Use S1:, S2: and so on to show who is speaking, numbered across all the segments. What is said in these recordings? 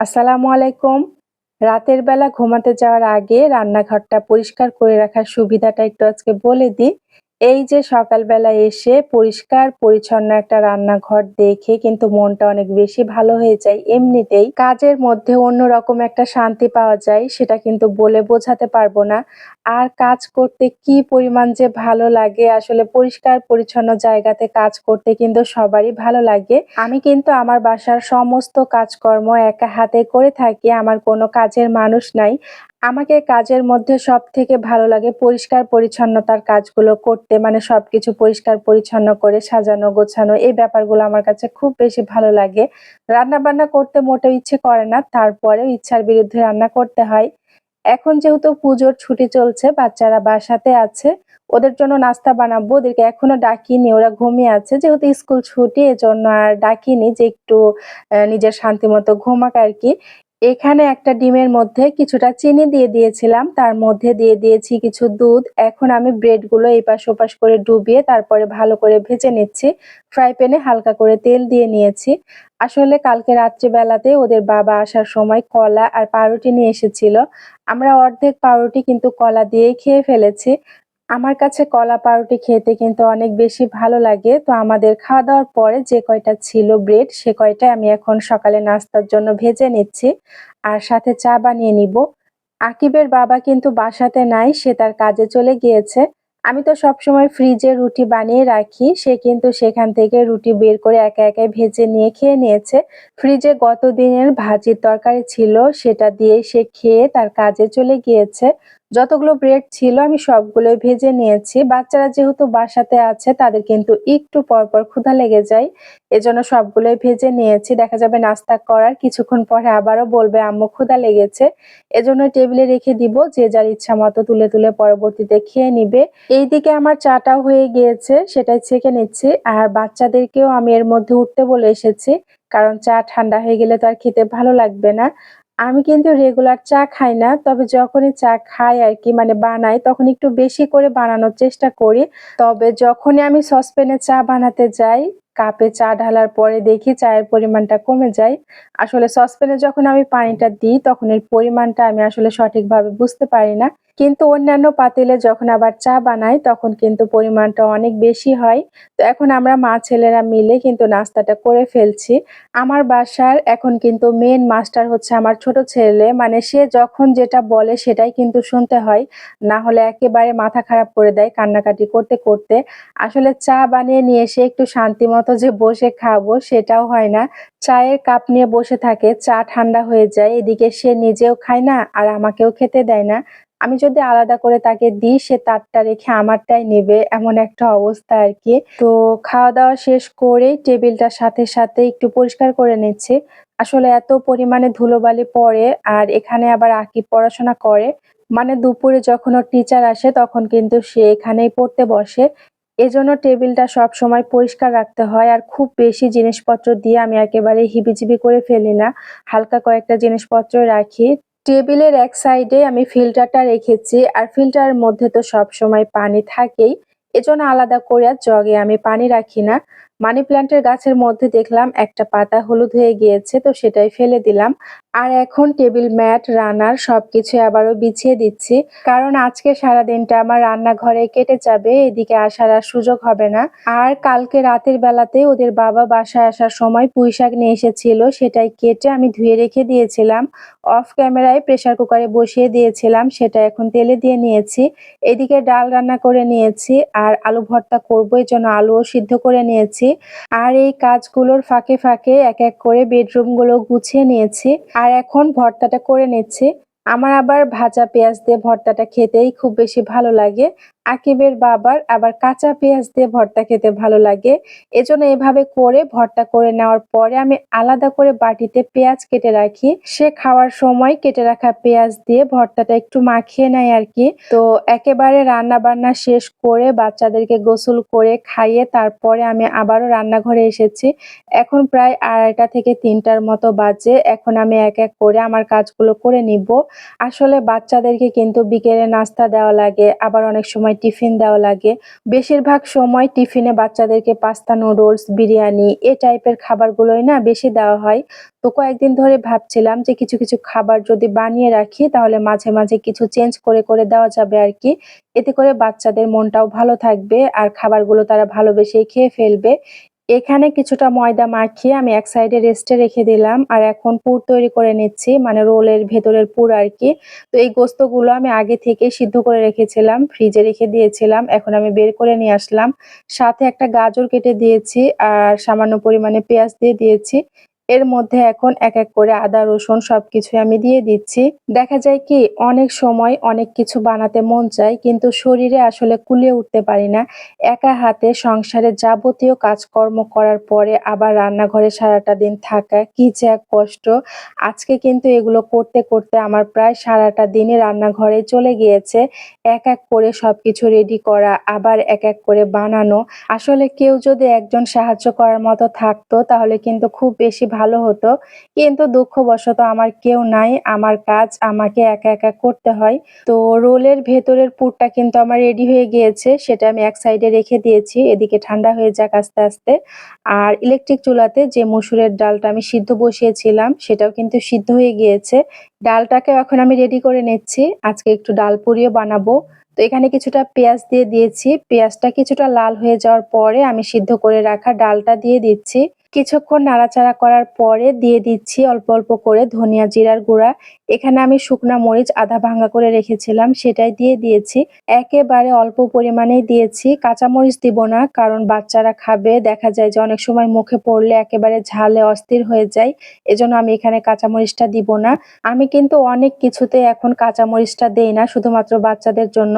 S1: আসসালামু আলাইকুম। রাতের বেলা ঘুমাতে যাওয়ার আগে রান্নাঘরটা পরিষ্কার করে রাখার সুবিধাটা একটু আজকে বলে দিই। এই যে সকালবেলা এসে পরিষ্কার, পরিচ্ছন্ন একটা রান্নাঘর দেখে কিন্তু মনটা অনেক বেশি ভালো হয়ে যায় এমনিতেই। কাজের মধ্যে অন্যরকম একটা শান্তি পাওয়া যায়, সেটা কিন্তু বলে বোঝাতে পারব না। আর কাজ করতে কি পরিমাণ যে ভালো লাগে, আসলে পরিষ্কার, পরিচ্ছন্ন জায়গাতে কাজ করতে কিন্তু সবারই ভালো লাগে। আমি কিন্তু আমার বাসার সমস্ত কাজকর্ম একা হাতে করে থাকি। আমার কোনো কাজের মানুষ নাই। আমাকে কাজের মধ্যে সব থেকে ভালো লাগে পরিষ্কার পরিচ্ছন্নতার কাজগুলো করতে। মানে সবকিছু পরিষ্কার পরিচ্ছন্ন করে সাজানো গোছানো এই ব্যাপারগুলো আমার কাছে খুব বেশি ভালো লাগে। রান্নাবান্না করতে মোটেও ইচ্ছে করে না। তারপরেও ইচ্ছার বিরুদ্ধে রান্না করতে হয়। এখন যেহেতু পুজোর ছুটি চলছে, বাচ্চারা বাসাতে আছে। ওদের জন্য নাস্তা বানাবো। ওদেরকে এখনও ডাকিনি, ওরা ঘুমিয়ে আছে। যেহেতু স্কুল ছুটি এজন্য আর ডাকিনি যে একটু নিজের শান্তি মতো ঘুমাক আরকি। এখানে একটা ডিমের মধ্যে কিছুটা চিনি দিয়ে দিয়েছিলাম। তার মধ্যে দিয়ে দিয়েছি কিছু দুধ। এখন আমি ব্রেডগুলো এপাশ ওপাশ করে ডুবিয়ে তারপরে ভালো করে ভেজে নিচ্ছি। ফ্রাই প্যানে হালকা করে তেল দিয়ে নিয়েছি। আসলে কালকে রাত্রিবেলাতে ওদের বাবা আসার সময় কলা আর পাউরুটি নিয়ে এসেছিল। আমরা অর্ধেক পাউরুটি কিন্তু কলা দিয়েই খেয়ে ফেলেছি। আমার কাছে কলা পাউরুটি খেতে কিন্তু অনেক বেশি ভালো লাগে। তো আমাদের খাওয়া-দাওয়ার পরে যে কয়টা ছিল ব্রেড সে কয়টাই আমি এখন সকালে নাস্তার জন্য ভেজে নিচ্ছি। আর সাথে চা বানিয়ে নিবো। আকিবের বাবা কিন্তু বাসাতে নাই, সে তার কাজে চলে গিয়েছে। আমি তো সবসময় ফ্রিজে রুটি বানিয়ে রাখি। সে কিন্তু সেখান থেকে রুটি বের করে একা একাই ভেজে নিয়ে খেয়ে নিয়েছে। ফ্রিজে গত দিনের ভাজির তরকারি ছিল সেটা দিয়ে সে খেয়ে তার কাজে চলে গিয়েছে। যতগুলো ব্রেড ছিল আমি সবগুলোই ভেজে নিয়েছি। বাচ্চারা যেহেতু বাসাতে আছে তাদের কিন্তু একটু পর, পর ক্ষুধা লেগে যায়। এজন্য সবগুলোই ভেজে নিয়েছি। দেখা যাবে নাস্তা করার কিছুক্ষণ পরে আবারও বলবে আম্মু ক্ষুধা লেগেছে। এজন্য টেবিলে রেখে দিব। যে যার ইচ্ছা মতো তুলে, তুলে পরবর্তীতে খেয়ে নিবে। এইদিকে আমার চাটাও হয়ে গিয়েছে সেটাই ছেঁকে নিচ্ছি। আর বাচ্চাদেরকেও আমি এর মধ্যে উঠতে বলে এসেছি। কারণ চা ঠান্ডা হয়ে গেলে তো আর খেতে ভালো লাগবে না। আমি কিন্তু রেগুলার চা খাই না। তবে যখনই চা খাই আর কি মানে বানাই তখন একটু বেশি করে বানানোর চেষ্টা করি। তবে যখনই আমি সসপ্যানে চা বানাতে যাই, কাপে চা ঢালার পরে দেখি চায়ের পরিমাণটা কমে যায়। আসলে সসপ্যানে যখন আমি পানিটা দিই তখন এর পরিমাণটা আমি আসলে সঠিকভাবে বুঝতে পারি না। কিন্তু অন্যান্য পাতিলে যখন আবার চা বানাই তখন কিন্তু পরিমাণটা অনেক বেশি হয়। তো এখন আমরা মা ছেলেরা মিলে কিন্তু নাস্তাটা করে ফেলছি। আমার বাসার এখন কিন্তু মেন মাস্টার হচ্ছে আমার ছোট ছেলে। মানে সে যখন যেটা বলে সেটাই কিন্তু শুনতে হয়। না হলে একেবারে মাথা খারাপ করে দেয় কান্নাকাটি করতে, করতে। আসলে চা বানিয়ে নিয়ে এসে একটু শান্তি মতো যে বসে খাব সেটাও হয় না। চায়ের কাপ নিয়ে বসে থাকে, চা ঠান্ডা হয়ে যায়। এদিকে সে নিজেও খায় না আর আমাকেও খেতে দেয় না। আমি যদি আলাদা করে তাকে দিই সে তারটা রেখে আমারটাই নেবে এমন একটা অবস্থা আর কি তো খাওয়া-দাওয়া শেষ করেই টেবিলটার সাথে, সাথে একটু পরিষ্কার করে নিচ্ছে আসলে এত পরিমাণে ধুলোবালি পড়ে আর এখানে আবার আকিব পড়াশোনা করে। মানে দুপুরে যখন ওর টিচার আসে তখন কিন্তু সে এখানেই পড়তে বসে। এজন্য টেবিলটা সবসময় পরিষ্কার রাখতে হয় আর খুব বেশি জিনিসপত্র দিয়ে আমি একেবারে হিবিজিবি করে ফেলি না। হালকা কয়েকটা জিনিসপত্র রাখি। টেবিলের এক সাইডে আমি ফিল্টারটা রেখেছি, আর ফিল্টারের মধ্যে তো সবসময় পানি থাকেই। এজন্য আলাদা করে জগে আমি পানি রাখি না। মানি প্ল্যান্টের গাছের মধ্যে দেখলাম একটা পাতা হলুদ হয়ে গিয়েছে তো সেটাই ফেলে দিলাম। আর এখন টেবিল ম্যাট, রানার সবকিছু আবারও বিছিয়ে দিচ্ছি। কারণ আজকে সারাদিনটা আমার রান্নাঘরে কেটে যাবে এদিকে আসার আর সুযোগ হবে না। আর কালকে রাতের বেলাতে ওদের বাবা বাসায় আসার সময় পুঁইশাক নিয়ে এসেছিল সেটাই কেটে আমি ধুয়ে রেখে দিয়েছিলাম। অফ ক্যামেরায় প্রেসার কুকারে বসিয়ে দিয়েছিলাম সেটা এখন তেলে দিয়ে নিয়েছি। এদিকে ডাল রান্না করে নিয়েছি আর আলু ভর্তা করব এজন্য আলুও সিদ্ধ করে নিয়েছি। আর এই কাজগুলোর ফাঁকে, ফাঁকে এক, এক করে বেডরুমগুলো গুছিয়ে নিয়েছে আর এখন ভর্তাটা করে নিচ্ছে আমার আবার ভাজা পেঁয়াজ দিয়ে ভর্তাটা খেতেই খুব বেশি ভালো লাগে। আকিবের বাবার আবার কাঁচা পেঁয়াজ দিয়ে ভর্তা খেতে ভালো লাগে। এজন্য এভাবে করে ভর্তা করে নেওয়ার পরে আমি আলাদা করে বাটিতে পেঁয়াজ কেটে রাখি। সে খাওয়ার সময় কেটে রাখা পেঁয়াজ দিয়ে ভর্তাটা একটু মাখিয়ে নেয় আর কি তো একেবারে রান্না-বান্না শেষ করে বাচ্চাদেরকে গোসল করে খাইয়ে তারপরে আমি আবারও রান্নাঘরে এসেছি। এখন প্রায় ২:৩০ থেকে তিনটার মতো বাজে। এখন আমি এক, এক করে আমার কাজগুলো করে নিব আসলে বাচ্চাদেরকে কিন্তু বিকেলে নাস্তা দেওয়া লাগে। আবার অনেক সময় সময় টিফিন দেওয়া লাগে। বেশিরভাগ সময় টিফিনে বাচ্চাদেরকে পাস্তা, নুডলস, বিরিয়ানি এ টাইপের খাবারগুলোই না বেশি দেওয়া হয়। তো কয়েকদিন ধরে ভাবছিলাম যে কিছু কিছু খাবার যদি বানিয়ে রাখি তাহলে মাঝে মাঝে কিছু চেঞ্জ করে করে দেওয়া যাবে আর কি। এতে করে বাচ্চাদের মনটাও ভালো থাকবে আর খাবারগুলো তারা ভালোবেসেই খেয়ে ফেলবে। এখানে কিছুটা ময়দা মাখিয়ে আমি এক সাইডে রেস্টে রেখে দিলাম আর এখন পুর তৈরি করে নিচ্ছি মানে রোলের ভেতরের পুর আর কি। তো এই গোস্তগুলো আমি আগে থেকে সিদ্ধ করে রেখেছিলাম, ফ্রিজে রেখে দিয়েছিলাম, এখন আমি বের করে নিয়ে আসলাম। সাথে একটা গাজর কেটে দিয়েছি আর সামান্য পরিমাণে পেঁয়াজ দিয়ে দিয়েছি। এর মধ্যে এখন এক এক করে আদা, রসুন সবকিছু আমি দিয়ে দিচ্ছি। দেখা যায় কি, অনেক সময় অনেক কিছু বানাতে মন চায়, কিন্তু শরীরে আসলে কুলিয়ে উঠতে পারি না। একা হাতে সংসারে যাবতীয় কাজকর্ম করার পরে আবার রান্নাঘরে সারাটা দিন থাকা কি যে এক কষ্ট। আজকে কিন্তু এগুলো করতে করতে আমার প্রায় সারাটা দিনে রান্নাঘরে চলে গিয়েছে। এক এক করে সবকিছু রেডি করা, আবার এক এক করে বানানো। আসলে কেউ যদি একজন সাহায্য করার মতো থাকতো, তাহলে কিন্তু খুব বেশি ভালো হতো। কিন্তু দুঃখবশত আমার কেউ নাই, আমার কাজ আমাকে একা একা করতে হয়। তো রোলের ভেতরের পুরটা কিন্তু আমার রেডি হয়ে গিয়েছে, সেটা আমি এক সাইডে রেখে দিয়েছি, এদিকে ঠান্ডা হয়ে যাক আস্তে আস্তে। আর ইলেকট্রিক চুলাতে যে মসুরের ডালটা আমি সিদ্ধ বসিয়েছিলাম, সেটাও কিন্তু সিদ্ধ হয়ে গিয়েছে। ডালটাকে এখন আমি রেডি করে নিচ্ছি। আজকে একটু ডাল পুরিও বানাবো। তো এখানে কিছুটা পেঁয়াজ দিয়ে দিয়েছি। পেঁয়াজটা কিছুটা লাল হয়ে যাওয়ার পরে আমি সিদ্ধ করে রাখা ডালটা দিয়ে দিচ্ছি। কিছুক্ষণ নাড়াচাড়া করার পরে দিয়ে দিচ্ছি অল্প অল্প করে ধনিয়া জিরার গুঁড়া। এখানে আমি শুকনা মরিচ আধা ভাঙা করে রেখেছিলাম, সেটাই দিয়ে দিয়েছি। একেবারে অল্প পরিমাণেই দিয়েছি। কাঁচামরিচ দিব না, কারণ বাচ্চারা খাবে। দেখা যায় যে অনেক সময় মুখে পড়লে একেবারে ঝালে, অস্থির হয়ে যায়। এজন্য আমি এখানে কাঁচামরিচটা দিব না। আমি কিন্তু অনেক কিছুতে এখন কাঁচামরিচটা দেই না, শুধুমাত্র বাচ্চাদের জন্য।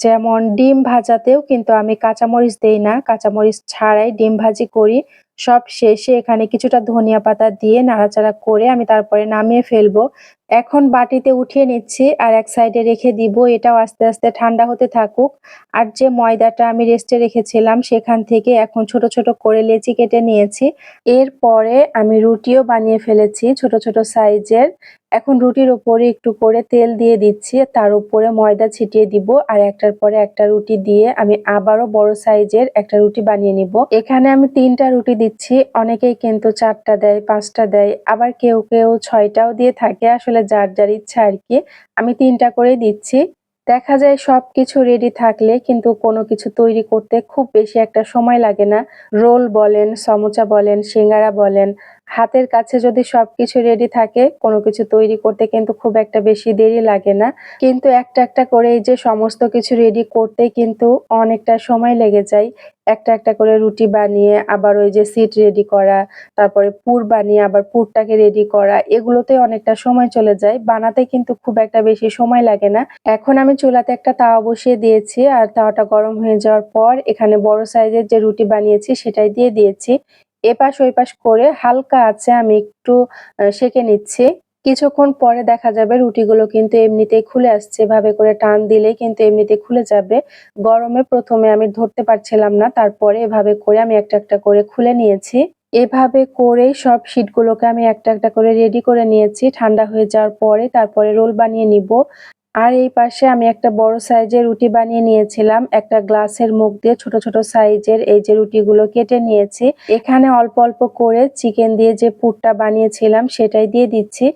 S1: যেমন ডিম ভাজাতেও কিন্তু আমি কাঁচামরিচ দেই না। কাঁচামরিচ ছাড়াই ডিম ভাজি করি। সব শেষে এখানে কিছুটা ধনিয়া পাতা দিয়ে নাড়াচাড়া করে আমি তারপরে নামিয়ে ফেলব। এখন বাটিতে উঠিয়ে নিচ্ছি আর এক সাইডে রেখে দিব। এটাও আস্তে আস্তে ঠান্ডা হতে থাকুক। আর যে ময়দাটা আমি রেস্টে রেখেছিলাম, সেখান থেকে এখন ছোট ছোট করে লেচি কেটে নিয়েছি। এরপরে আমি রুটিও বানিয়ে ফেলেছি ছোট ছোট সাইজের। এখন রুটির উপরে একটু করে তেল দিয়ে দিচ্ছি, তার উপরে ময়দা ছিটিয়ে দিব আর একটার পরে একটা রুটি দিয়ে আমি আবারও বড় সাইজের একটা রুটি বানিয়ে নিব। এখানে আমি তিনটা রুটি দিচ্ছি, অনেকেই কিন্তু চারটা দেয়, পাঁচটা দেয়, আবার কেউ কেউ ছয়টাও দিয়ে থাকে। আসলে যার যার ইচ্ছা আর কি, আমি তিনটা করে দিচ্ছি। দেখা যায় সব কিছু রেডি থাকলে কিন্তু কোনো কিছু তৈরি করতে খুব বেশি একটা সময় লাগে না। রোল বলেন, সমোচা বলেন, সিঙ্গারা বলেন হাতের কাছে যদি সবকিছু রেডি থাকে, কোনো কিছু তৈরি করতে কিন্তু খুব একটা বেশি দেরি লাগে না। কিন্তু একটা একটা করে এই যে সমস্ত কিছু রেডি করতে কিন্তু অনেকটা সময় লেগে যায়। একটা একটা করে রুটি বানিয়ে, আবার ওই যে সিট রেডি করা, তারপরে পুর বানিয়ে, আবার পুরটাকে রেডি করা, এগুলোতে অনেকটা সময় চলে যায়। বানাতে কিন্তু খুব একটা বেশি সময় লাগে না। এখন আমি চুলাতে একটা তাওয়া বসিয়ে দিয়েছি, আর তাওয়াটা গরম হয়ে যাওয়ার পর এখানে বড় সাইজের যে রুটি বানিয়েছি, সেটাই দিয়ে দিয়েছি। এপাশ ওইপাশ করে হালকা আছে, আমি একটু সেঁকে নিচ্ছি। কিছুক্ষণ পরে দেখা যাবে রুটিগুলো কিন্তু এমনিতেই খুলে আসছে। এভাবে করে টান দিলে কিন্তু এমনিতে খুলে যাবে। গরমে প্রথমে আমি ধরতে পারছিলাম না, তারপরে এভাবে করে আমি একটা একটা করে খুলে নিয়েছি। এভাবে করেই সব শীটগুলোকে আমি একটা একটা করে রেডি করে নিয়েছি। ঠান্ডা হয়ে যাওয়ার পরে তারপরে রোল বানিয়ে নিব। আর এই পাশে আমি একটা বড় সাইজের রুটি বানিয়ে নিয়েছিলাম। একটা গ্লাসের মুখ দিয়ে ছোট ছোট সাইজের এই যে রুটিগুলো কেটে নিয়েছি। এখানে অল্প অল্প করে চিকেন দিয়ে যে পুরটা বানিয়েছিলাম সেটাই দিয়ে দিচ্ছি।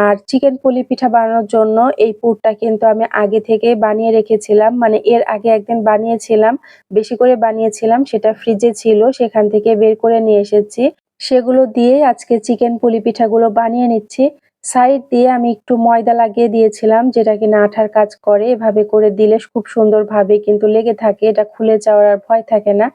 S1: আর চিকেন পুলি পিঠা বানানোর জন্য এই পুরটা কিন্তু আমি আগে থেকে বানিয়ে রেখেছিলাম। মানে এর আগে একদিন বানিয়েছিলাম, বেশি করে বানিয়েছিলাম, সেটা ফ্রিজে ছিল, সেখান থেকে বের করে নিয়ে এসেছি। সেগুলো দিয়ে আজকে চিকেন পুলি পিঠাগুলো বানিয়ে নিচ্ছি। সাইড দিয়ে আমি একটু ময়দা লাগিয়ে দিয়েছিলাম, যেটা কিনা আঠার কাজ করে। এভাবে করে দিলে খুব সুন্দরভাবে কিন্তু লেগে থাকে, এটা খুলে যাওয়ার আর ভয় থাকে না।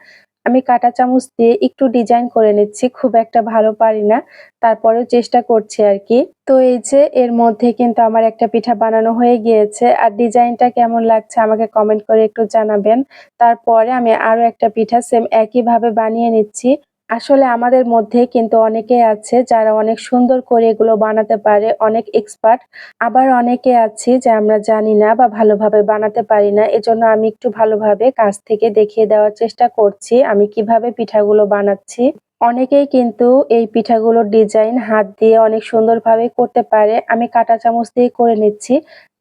S1: আমি কাটা চামচ দিয়ে একটু ডিজাইন করে নিচ্ছি, খুব একটা ভালো পারি না, তারপরেও চেষ্টা করছি আর কি। তো এই যে, এর মধ্যে কিন্তু আমার একটা পিঠা বানানো হয়ে গিয়েছে, আর ডিজাইনটা কেমন লাগছে আমাকে কমেন্ট করে একটু জানাবেন। তারপরে আমি আরও একটা পিঠা সেম একইভাবে বানিয়ে নিচ্ছি। আসলে আমাদের মধ্যে কিন্তু অনেকে আছে যারা অনেক সুন্দর করে এগুলো বানাতে পারে, অনেক এক্সপার্ট আবার অনেকে আছে যে আমরা জানি না বা ভালোভাবে বানাতে পারি না। এজন্য আমি একটু ভালোভাবে কাছ থেকে দেখিয়ে দেওয়ার চেষ্টা করছি আমি কীভাবে পিঠাগুলো বানাচ্ছি। অনেকেই কিন্তু এই পিঠাগুলোর ডিজাইন হাত দিয়ে অনেক সুন্দরভাবে করতে পারে। আমি কাঁটা চামচ দিয়ে করে নিচ্ছি।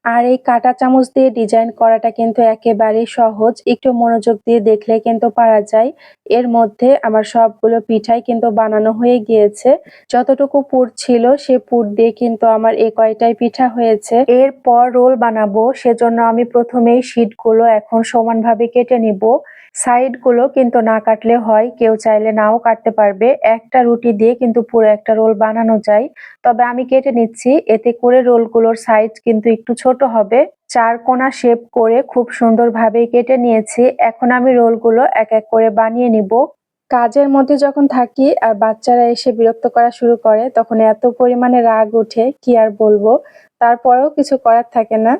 S1: আর এই কাটা চামচ দিয়ে ডিজাইন করাটা কিন্তু একেবারে সহজ। একটু মনোযোগ দিয়ে দেখলে কিন্তু পারা যায়। এর মধ্যে আমার সবগুলো পিঠাই কিন্তু বানানো হয়ে গিয়েছে। যতটুকু পুর ছিল সে পুর দিয়ে কিন্তু আমার এ কয়টাই পিঠা হয়েছে। এরপর রোল বানাবো, সেজন্য আমি প্রথমেই শীটগুলো এখন সমানভাবে কেটে নিব। সাইডগুলো কিন্তু না কাটলে হয়, কেউ চাইলে নাও কাটতে পারবে। একটা রুটি দিয়ে কিন্তু পুরো একটা রোল বানানো যায়। তবে আমি কেটে নিচ্ছি, এতে করে রোলগুলোর সাইজ কিন্তু একটু ছোট হবে। চার কোনা শেপ করে খুব সুন্দরভাবে কেটে নিয়েছি। এখন আমি রোলগুলো এক এক করে বানিয়ে নিব। কাজের মধ্যে যখন থাকি আর বাচ্চারা এসে বিরক্ত করা শুরু করে, তখন এত পরিমাণে রাগ ওঠে, কি আর বলব? তারপরেও কিছু করার থাকে না।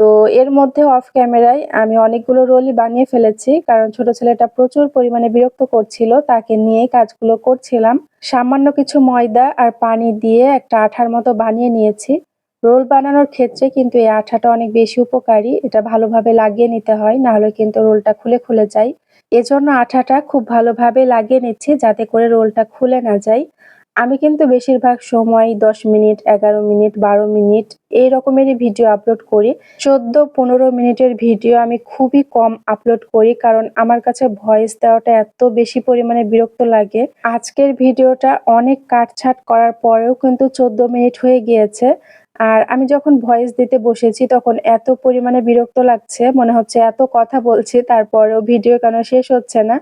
S1: তো এর মধ্যে অফ ক্যামেরায় আমি অনেকগুলো রোলই বানিয়ে ফেলেছি, কারণ ছোট ছেলেটা প্রচুর পরিমাণে বিরক্ত করছিল, তাকে নিয়েই কাজগুলো করছিলাম। সামান্য কিছু ময়দা আর পানি দিয়ে একটা আঠার মতো বানিয়ে নিয়েছি। রোল বানানোর ক্ষেত্রে কিন্তু এই আঠাটা অনেক বেশি উপকারী, এটা ভালোভাবে লাগিয়ে নিতে হয়, নাহলে কিন্তু রোলটা খুলে খুলে যায়। এজন্য আঠাটা খুব ভালোভাবে লাগিয়ে নিচ্ছি, যাতে করে রোলটা খুলে না যায়। আমি কিন্তু বেশিরভাগ সময় দশ মিনিট, এগারো মিনিট, বারো মিনিট এই রকমেরই ভিডিও আপলোড করি। চোদ্দ, পনেরো মিনিটের ভিডিও আমি খুবই কম আপলোড করি কারণ আমার কাছে ভয়েস দেওয়াটা এত বেশি পরিমাণে বিরক্ত লাগে। আজকের ভিডিওটা অনেক কাটছাট করার পরেও কিন্তু চোদ্দ মিনিট হয়ে গিয়েছে আর আমি যখন ভয়েস দিতে বসেছি তখন এত পরিমাণে বিরক্ত লাগছে, মনে হচ্ছে এত কথা বলছি, তারপরেও ভিডিও কেন শেষ হচ্ছে না।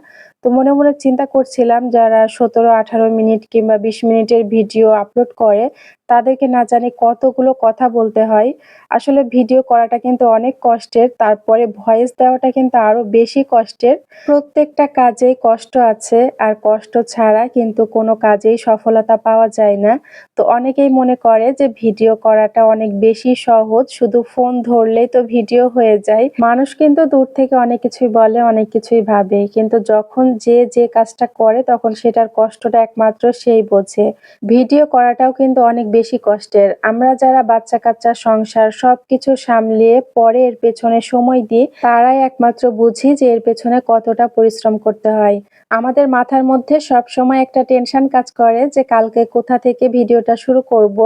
S1: তো মনে মনে চিন্তা করছিলাম যারা সতেরো, আঠারো মিনিট কিংবা বিশ মিনিটের ভিডিও আপলোড করে, তাদেরকে না জানি কতগুলো কথা বলতে হয়। আসলে ভিডিও করাটা কিন্তু অনেক কষ্টের, তারপরে ভয়েস দেওয়াটা কিন্তু আরও বেশি কষ্টের। প্রত্যেকটা কাজেই কষ্ট আছে, আর কষ্ট ছাড়া কিন্তু কোনো কাজেই সফলতা পাওয়া যায় না। তো অনেকেই মনে করে যে ভিডিও করাটা অনেক বেশি সহজ, শুধু ফোন ধরলেই তো ভিডিও হয়ে যায়। মানুষ কিন্তু দূর থেকে অনেক কিছুই বলে, অনেক কিছুই ভাবে, কিন্তু যখন যে যে কাজটা করে, তখন সেটার কষ্টটা একমাত্র সেই বোঝে। ভিডিও করাটাও কিন্তু অনেক বেশি কষ্টের। আমরা যারা বাচ্চা কাচ্চা সংসার সবকিছু সামলিয়ে পরে এর পেছনে সময় দিই, তারাই একমাত্র বুঝি যে, এর পেছনে কতটা পরিশ্রম করতে হয়। আমাদের মাথার মধ্যে সব সময় একটা টেনশন কাজ করে যে, কালকে কোথা থেকে ভিডিওটা শুরু করব,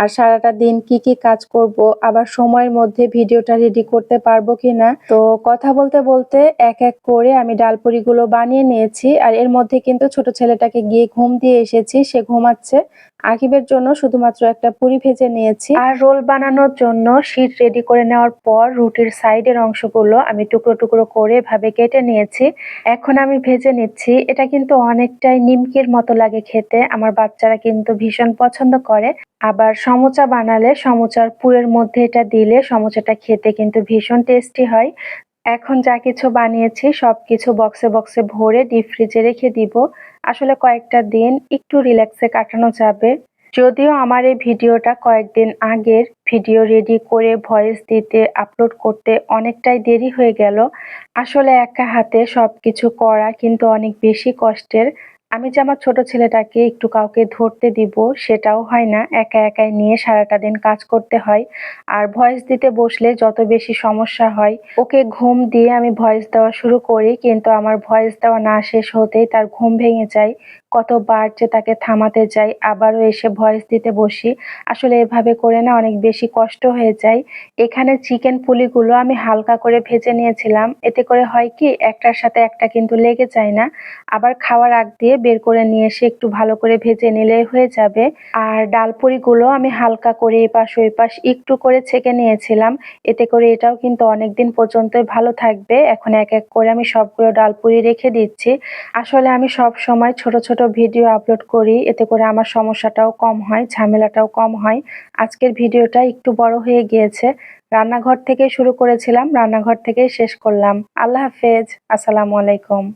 S1: আর সারাটা দিন কি কি কাজ করব, আবার সময়ের মধ্যে ভিডিওটা রেডি করতে পারব কিনা। তো কথা বলতে বলতে এক এক করে আমি ডালপুরিগুলো বানিয়ে নিয়েছি আর এর মধ্যে কিন্তু ছোট ছেলেটাকে গিয়ে ঘুম দিয়ে এসেছি। সে ঘুমাচ্ছে। আকিবের জন্য শুধুমাত্র একটা পুরি ভেজে নিয়েছি। আর রোল বানানোর জন্য শীট রেডি করে নেওয়ার পর রুটির সাইডের অংশগুলো আমি টুকরো টুকরো করে ভাবে কেটে নিয়েছি। এখন আমি ভেজে নিচ্ছি। এটা কিন্তু অনেকটাই নিমকির মতো লাগে খেতে। আমার বাচ্চারা কিন্তু ভীষণ পছন্দ করে। আবার সমোচা বানালে সমোচার পুরের মধ্যে এটা দিলে সমোচাটা খেতে কিন্তু ভীষণ টেস্টি হয়। এখন যা কিছু বানিয়েছি সব কিছু বক্সে বক্সে ভরে ডিপ ফ্রিজে রেখে দিব। আসলে কয়েকটা দিন একটু রিল্যাক্সে কাটানো যাবে। যদিও আমার এই ভিডিওটা কয়েকদিন আগের ভিডিও রেডি করে ভয়েস দিতে আপলোড করতে অনেকটাই দেরি হয়ে গেল। আসলে একা হাতে সব কিছু করা কিন্তু অনেক বেশি কষ্টের। আমি যে আমার ছোট ছেলেটাকে একটু কাউকে ধরতে দিব, সেটাও হয় না। একা একাই নিয়ে সারাটা দিন কাজ করতে হয়। আর ভয়েস দিতে বসলে যত বেশি সমস্যা হয়, ওকে ঘুম দিয়ে আমি ভয়েস দেওয়া শুরু করি। কিন্তু আমার ভয়েস দেওয়া না শেষ হতেই তার ঘুম ভেঙে যায়। কতবার যে তাকে থামাতে যাই, আবারও এসে ভয়েস দিতে বসি। আসলে এভাবে করে না অনেক বেশি কষ্ট হয়ে যায়। এখানে চিকেন পুলিগুলো আমি হালকা করে ভেজে নিয়েছিলাম। এতে করে হয় কি, একটার সাথে একটা কিন্তু লেগে যায় না। আবার খাওয়ার আগ দিয়ে বের করে নিয়ে এসে একটু ভালো করে ভেজে নিলে হয়ে যাবে। আর ডাল ডালপুরিগুলো আমি হালকা করে এপাশ ওই পাশ একটু করে ছেঁকে নিয়েছিলাম। এতে করে এটাও কিন্তু অনেকদিন পর্যন্তই ভালো থাকবে। এখন এক এক করে আমি সবগুলো ডালপুরি রেখে দিচ্ছি। আসলে আমি সব সময় ছোট ছোট ভিডিও আপলোড করি, এতে করে আমার সমস্যাটাও কম হয়, ঝামেলাটাও কম হয়। আজকের ভিডিওটা একটু বড় হয়ে গিয়েছে। রান্নাঘর থেকে শুরু করেছিলাম, রান্নাঘর থেকেই শেষ করলাম। আল্লাহ হাফেজ, আসসালামু আলাইকুম।